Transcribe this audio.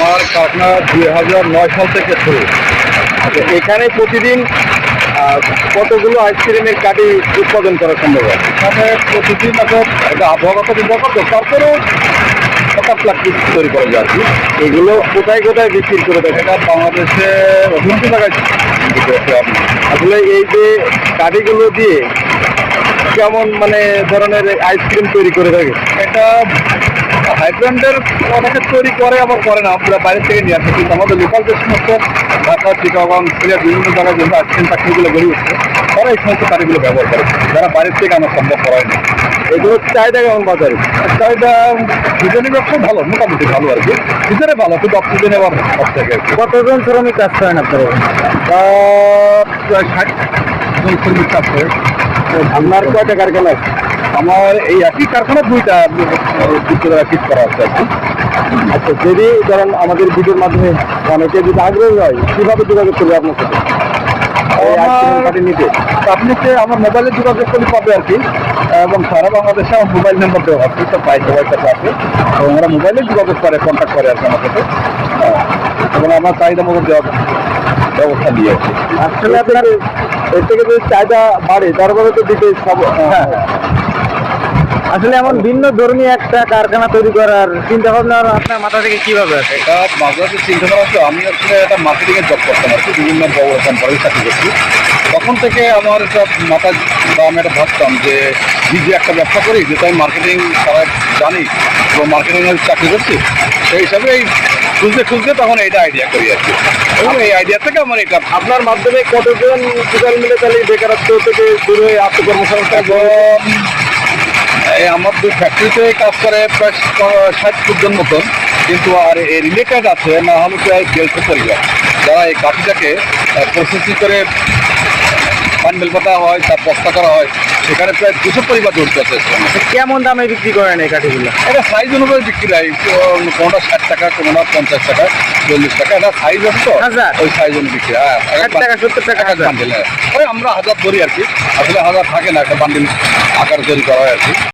আমার কারখানা দুই হাজার নয় সাল থেকে শুরু। আচ্ছা এখানে প্রতিদিন কতগুলো আইসক্রিমের কাটি উৎপাদন করা সম্ভব হয়? এখানে প্রতিদিন এখন একটা আবহাওয়াগত নির্ভর করতো তারপরেও সাতাশ লাখ পিস তৈরি করা যায় আর কি। এগুলো কোথায় কোথায় বিক্রি করে থাকে? এটা বাংলাদেশে অভিজ্ঞ জায়গায় আসলে এই যে কাঠিগুলো দিয়ে কেমন মানে ধরনের আইসক্রিম তৈরি করে থাকে? এটা হাইব্র্যান্ডের অনেকে তৈরি করে আবার করে না। আমরা বাইরে থেকে নিয়ে আসে। কিন্তু আমাদের লোকাল যে সমস্ত ঢাকা চিটাগং সিলেট বিভিন্ন জায়গায় যেগুলো আইসক্রিম ফ্যাক্টরিগুলো গড়ে উঠছে তারা এই সমস্ত কাঠিগুলো ব্যবহার করে। যারা বাইরের থেকে আমার সম্ভব করায় না। এগুলো চাহিদা কেমন বাজারে। চাহিদা সিজনের ব্যবসা ভালো মোটামুটি ভালো আর কি। সিজনে ভালো কিন্তু অফ সিজনে আবার সব থেকে। কতজন শ্রমিক কাজ করেন আপনারা? ষাট জন শ্রমিক কাজ করে আপনার কয়টা কারখানা আছে? আমার এই একই কারখানা দুইটা ঠিক করা আছে আর কি। আচ্ছা যদি ধরেন আমাদের ভিডিওর মাধ্যমে অনেকে যদি আগ্রহী হয় কীভাবে যোগাযোগ করবে আপনার সাথে? নিতে। আপনি যে আমার মোবাইলে যোগাযোগ করলে পাবে আর কি। এবং সারা বাংলাদেশে আমার মোবাইল নাম্বার দেওয়া আছে তো পাই সবাই কাছে আছে। এবং ওরা মোবাইলে যোগাযোগ করে কন্ট্যাক্ট করে আর কি আমার সাথে। হ্যাঁ, এবং আমার চাহিদা মতো দেওয়ার ব্যবস্থা দিয়ে আছে আসলে আপনার এর থেকে যদি চাহিদা বাড়ে তারপরে তো দিতে সব হ্যাঁ। আসলে এমন ভিন্ন ধর্মী একটা কারখানা তৈরি করার চিন্তা ভাবনা আপনার মাথা থেকে কীভাবে আসে? এটা মাঝরাতে চিন্তা হচ্ছে আমি আসলে একটা মার্কেটিং এর জব করতাম আর কি, বিভিন্ন বড় কোম্পানির চাকরি করছি। তখন থেকে আমার একটা মাথা বা আমি একটা ভাবতাম যে, নিজে একটা ব্যবসা করি, যেহেতু আমি মার্কেটিং তারা জানি এবং মার্কেটিং এর চাকরি করছি। সেই হিসাবে এই খুঁজতে খুঁজতে তখন এইটা আইডিয়া করি আর কি। এবং এই আইডিয়া থেকে আমার এটা আপনার মাধ্যমে কতজন টোটাল মিলে তাহলে বেকারত্ব থেকে দূর হয়ে আত্মকর্মসংস্থান আমার দুই ফ্যাক্টরিতে কাজ করে প্রায় ষাট জন মতন কিন্তু আর এই রিলেটেড আছে না হলে প্রায় দেড়শো পরিবার। যারা এই কাঠিটাকে প্রসেসিং করে বান্ডেল পাতা হয় তার বস্তা করা হয় সেখানে প্রায় দুশো পরিবার জড়িত আছে। কেমন দামে বিক্রি করেন এই কাঠিগুলো? এটা সাইজ অনুযায়ী বিক্রি হয় কোনোটা ষাট টাকা কোনোটা পঞ্চাশ টাকা চল্লিশ টাকা এটা সাইজ আছে তো? ওই সাইজ অনুযায়ী বিক্রি হয় টাকা সত্তর টাকা বান্ডেল হ্যাঁ। ওই আমরা হাজার ধরি আর কি আসলে হাজার থাকে না একটা বান্ডেল আকার তৈরি করা হয় আর কি।